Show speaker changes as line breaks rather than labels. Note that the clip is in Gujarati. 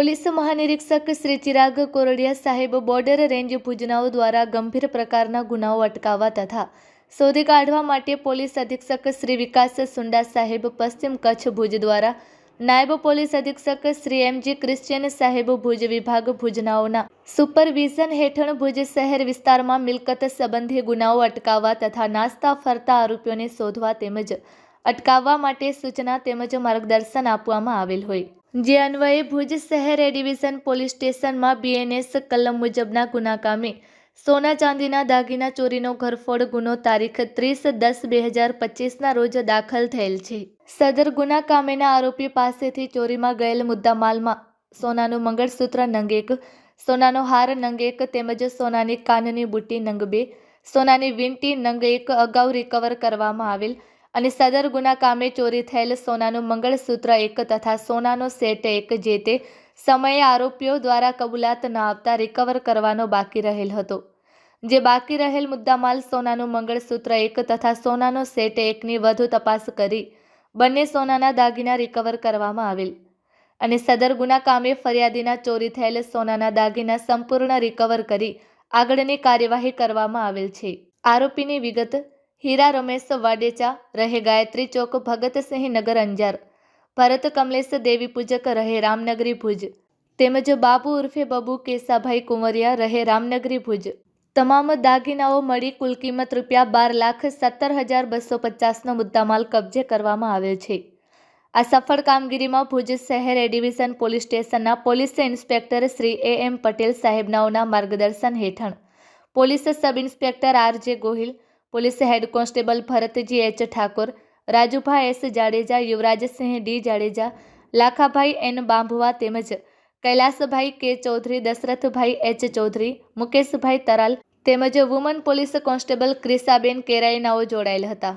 પોલીસ મહાનિરીક્ષક શ્રી ચિરાગ કોરડિયા સાહેબ બોર્ડર રેન્જ ભુજનાઓ દ્વારા ગંભીર પ્રકારના ગુનાઓ અટકાવવા તથા શોધી કાઢવા માટે પોલીસ અધિક્ષક શ્રી વિકાસ સુંડા સાહેબ પશ્ચિમ કચ્છ ભુજ દ્વારા નાયબ પોલીસ અધિક્ષક શ્રી એમજી ક્રિશ્ચિયન સાહેબ ભુજ વિભાગ ભુજનાઓના સુપરવિઝન હેઠળ ભુજ શહેર વિસ્તારમાં મિલકત સંબંધી ગુનાઓ અટકાવવા તથા નાસ્તા ફરતા આરોપીઓને શોધવા તેમજ અટકાવવા માટે સૂચના તેમજ માર્ગદર્શન આપવામાં આવેલ હોય. જે અન્વયે ભુજ શહેર એ પોલીસ સ્ટેશનમાં બીએનએસ કલમ મુજબના ગુનાકામે સોના ચાંદીના દાગીના ચોરીનો ઘરફોડ ગુનો તારીખ ત્રીસ દસ બે હજાર પચીસના રોજ દાખલ થયેલ છે. સદર ગુના કામેના આરોપી પાસેથી ચોરીમાં ગયેલ મુદ્દામાલમાં સોનાનું મંગળસૂત્ર નંગ એક, સોનાનો હાર નંગ એક તેમજ સોનાની કાનની બુટ્ટી નંગ બે, સોનાની વીંટી નંગ એક અગાઉ રિકવર કરવામાં આવેલ અને સદર ગુના કામે ચોરી થયેલ સોનાનું મંગળસૂત્ર એક તથા સોનાનો સેટ એક, જે તે સમયે આરોપીઓ દ્વારા કબૂલાત ન આપતા રિકવર કરવાનો બાકી રહેલ હતો. જે બાકી રહેલ મુદ્દામાલ સોનાનું મંગળસૂત્ર એક તથા સોનાનો સેટ એકની વધુ તપાસ કરી બંને સોનાના દાગીના રિકવર કરવામાં આવેલ. અને સદર ગુના કામે ફરિયાદીના ચોરી થયેલ સોનાના દાગીના સંપૂર્ણ રિકવર કરી આગળની કાર્યવાહી કરવામાં આવેલ છે. આરોપીની વિગત હીરા રમેશ વાડેચા, રહે ગાયત્રી ચોક ભગતસિંહ નગર અંજાર. ભરત કમલેશ દેવી પૂજક, રહે રામનગરી ભુજ. તેમજ બાબુ ઉર્ફે બબુ કેસાભાઈ કુંવરિયા, રહે રામનગરી ભુજ. તમામ દાગીનાઓ મળી કુલ કિંમત રૂપિયા બાર લાખ સત્તર હજાર બસો પચાસનો મુદ્દામાલ કબજે કરવામાં આવ્યો છે. આ સફળ કામગીરીમાં ભુજ શહેર એ પોલીસ સ્ટેશનના police inspector Shri A M Patel સાહેબનાઓના માર્ગદર્શન હેઠળ. Police sub inspector R J Gohil police head constable Bharatji H Thakor, Rajubhai S Jadeja, Yuvrajsinh D Jadeja, Lakhabhai N Bambhva તેમજ કૈલાસભાઈ કે ચૌધરી, દશરથભાઈ એચ ચૌધરી, મુકેશભાઈ તરાલ તેમજ વુમન પોલીસ કોન્સ્ટેબલ ક્રિસાબેન કેરાઈનાઓ જોડાયેલ હતા.